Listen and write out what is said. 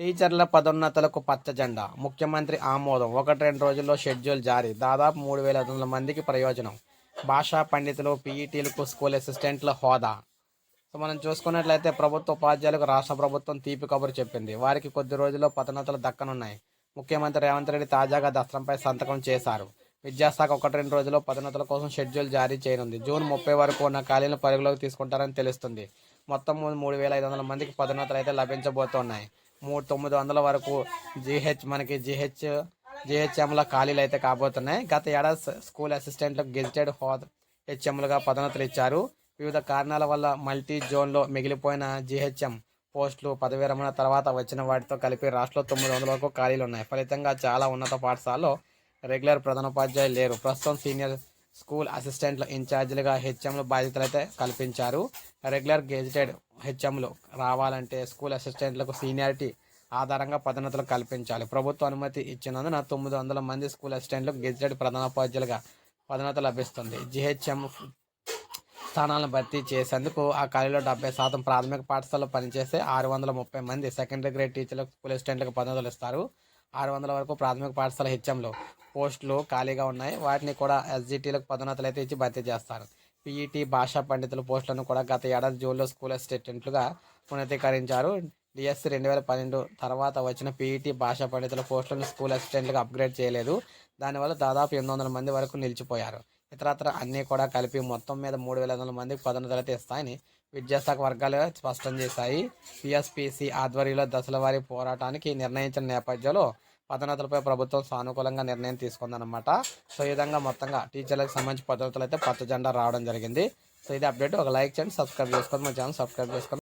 టీచర్ల పదోన్నతులకు పచ్చ జెండా ముఖ్యమంత్రి ఆమోదం. ఒకటి రెండు రోజుల్లో షెడ్యూల్ జారీ. దాదాపు మూడు వేల ఐదు వందల మందికి ప్రయోజనం. భాషా పండితులు పీఈటీలకు స్కూల్ అసిస్టెంట్ల హోదా. సో మనం చూసుకున్నట్లయితే ప్రభుత్వ ఉపాధ్యాయులకు రాష్ట్ర ప్రభుత్వం తీపి కబురు చెప్పింది. వారికి కొద్ది రోజుల్లో పదోన్నతులు దక్కనున్నాయి. ముఖ్యమంత్రి రేవంత్ రెడ్డి తాజాగా దస్త్రంపై సంతకం చేశారు. విద్యాశాఖ ఒకటి రెండు రోజుల్లో పదోన్నతుల కోసం షెడ్యూల్ జారీ చేయనుంది. జూన్ ముప్పై వరకు ఉన్న ఖాళీలను పరిగణలోకి తీసుకుంటారని తెలుస్తుంది. మొత్తం మూడు మూడు వేల ఐదు వందల మందికి పదోన్నతులు అయితే లభించబోతున్నాయి. మూడు తొమ్మిది వందల వరకు జీహెచ్ మనకి జీహెచ్ జీహెచ్ఎంల ఖాళీలు అయితే కాబోతున్నాయి. గత ఏడాది స్కూల్ అసిస్టెంట్లకు గెజిటెడ్ హోదా హెచ్ఎంలుగా పదోన్నతులు ఇచ్చారు. వివిధ కారణాల వల్ల మల్టీ జోన్లో మిగిలిపోయిన జీహెచ్ఎం పోస్టులు పదవి విరమణ తర్వాత వచ్చిన వాటితో కలిపి రాష్ట్రంలో తొమ్మిది వందల వరకు ఖాళీలు ఉన్నాయి. ఫలితంగా చాలా ఉన్నత పాఠశాలలో రెగ్యులర్ ప్రధానోపాధ్యాయులు లేరు. ప్రస్తుతం సీనియర్ స్కూల్ అసిస్టెంట్ల ఇన్ఛార్జీలుగా హెచ్ఎంలు బాధ్యతలు అయితే కల్పించారు. రెగ్యులర్ గెజిటెడ్ హెచ్ఎంలు రావాలంటే స్కూల్ అసిస్టెంట్లకు సీనియారిటీ ఆధారంగా పదోన్నతులు కల్పించాలి. ప్రభుత్వ అనుమతి ఇచ్చినందున తొమ్మిది వందల మంది స్కూల్ అసిస్టెంట్లకు గెజిటెడ్ ప్రధానోపాధ్యాయులుగా పదోన్నత లభిస్తుంది. జిహెచ్ఎం స్థానాలను భర్తీ చేసేందుకు ఆ ఖాళీలో డెబ్బై శాతం ప్రాథమిక పాఠశాలలో పనిచేసే ఆరు వందల ముప్పై మంది సెకండరీ గ్రేడ్ టీచర్లకు స్కూల్ అసిస్టెంట్లకు పదోన్నతులు ఇస్తారు. ఆరు వందల వరకు ప్రాథమిక పాఠశాల హెచ్ఎంలో పోస్టులు ఖాళీగా ఉన్నాయి. వాటిని కూడా ఎస్జిటీలకు పదోన్నతులు అయితే ఇచ్చి భర్తీ చేస్తారు. పీఈటీ భాషా పండితుల పోస్టులను కూడా గత ఏడాది జూన్లో స్కూల్ అసిస్టెంట్లుగా ఉన్నతీకరించారు డిఎస్సి రెండు వేల పన్నెండు తర్వాత వచ్చిన పీఈటీ భాషా పండితుల పోస్టులను స్కూల్ అసిస్టెంట్లుగా అప్గ్రేడ్ చేయలేదు. దానివల్ల దాదాపు ఎనిమిది వందల మంది వరకు నిలిచిపోయారు. ఇతరత్ర అన్నీ కూడా కలిపి మొత్తం మీద మూడు వేల ఐదు వందల మందికి పదోన్నతులు అయితే ఇస్తాయని విద్యాశాఖ వర్గాలు స్పష్టం చేశాయి. పిఎస్పిసి ఆధ్వర్యంలో దశల వారీ పోరాటానికి నిర్ణయించిన నేపథ్యంలో పదోన్నతులపై ప్రభుత్వం సానుకూలంగా నిర్ణయం తీసుకుందనమాట సో ఈ విధంగా మొత్తంగా టీచర్లకు సంబంధించి పద్ధతులు అయితే పచ్చ జెండా రావడం జరిగింది. సో ఇది అప్డేట్. ఒక లైక్ చేయండి సబ్స్క్రైబ్ చేసుకోండి. మా ఛానల్ సబ్స్క్రైబ్ చేసుకోండి.